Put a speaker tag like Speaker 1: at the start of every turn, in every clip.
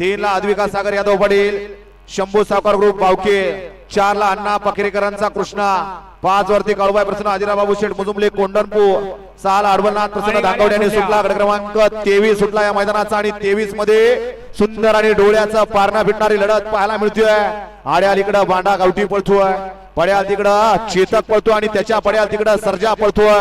Speaker 1: तीन ला अद्विका सागर यादव पडेल शंभू सावकार ग्रुप बावके चार ला अण्णा पकेरेकरांचा कृष्णा पाच वरती काळूबाई प्रसन्न आदिराबाबू शेठ मुजुमले कोंडणपू सहा ला अडवलनाथ प्रसन्न धाकवडे आणि सुटला गड क्रमांक तेवीस सुटला या मैदानाचा आणि तेवीसमध्ये सुंदर आणि डोळ्याचा पारणा फिटणारी लढत पाहायला मिळतोय. आड्याल इकडं बांडा गावठी पळतोय. पड्याल तिकडं चेतक पळतो आणि त्याच्या पड्याल तिकडं सर्जा पळतोय.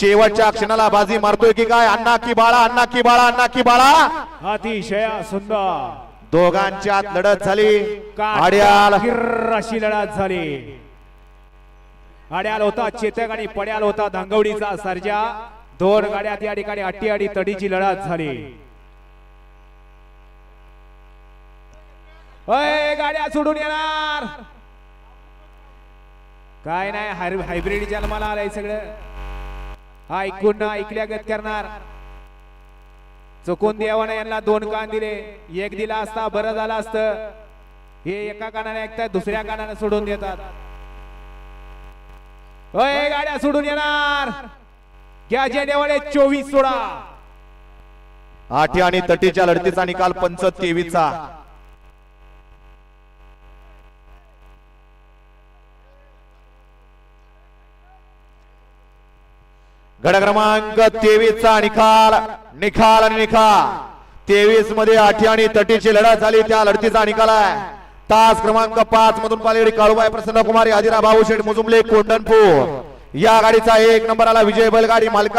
Speaker 1: शेवटच्या क्षणाला बाजी मारतोय की काय? अण्णा की बाळा अण्णा की बाळा अण्णा की बाळा.
Speaker 2: अतिशय सुंदर.
Speaker 1: दोघांच्यात लढत झाली. आड्याल.
Speaker 2: अशी लढत झाली. आड्याल होता चेतक आणि पड्याल होता धांगवडीचा सर्जा. दोन गाड्यात या ठिकाणी अट्टी आणि तडीची लढत झाली. अय गाड्या सोडून येणार. काय नाही हाय- हायब्रिड जन्माला आलाय सगळं. हा ऐकून ना ऐकल्यागत करणार. चुकून देवाने यांना दोन कान दिले. एक दिला असता बरं झालं असतं. हे एका कानाने ऐकतात दुसऱ्या कानाने सोडून देतात. अय गाड्या सोडून येणार. घ्या जेडेवाले चोवीस सोडा.
Speaker 1: आठी आणि तटीच्या लढतीचा निकाल पंच तेवीसचा. गड क्रमांक तेवीस चा निकाल निकाल आणि निकाल तेवीसमध्ये आठी आणि तटीची लढत झाली त्या लढतीचा निकाल आहे. तास क्रमांक पाच मधून पालेडी काळूबाई प्रसन्न कुमारी आदिरा भाऊ शेठ मुजुमले कोंडनपूर या गाडीचा एक नंबर आला विजय बैलगाडी मालका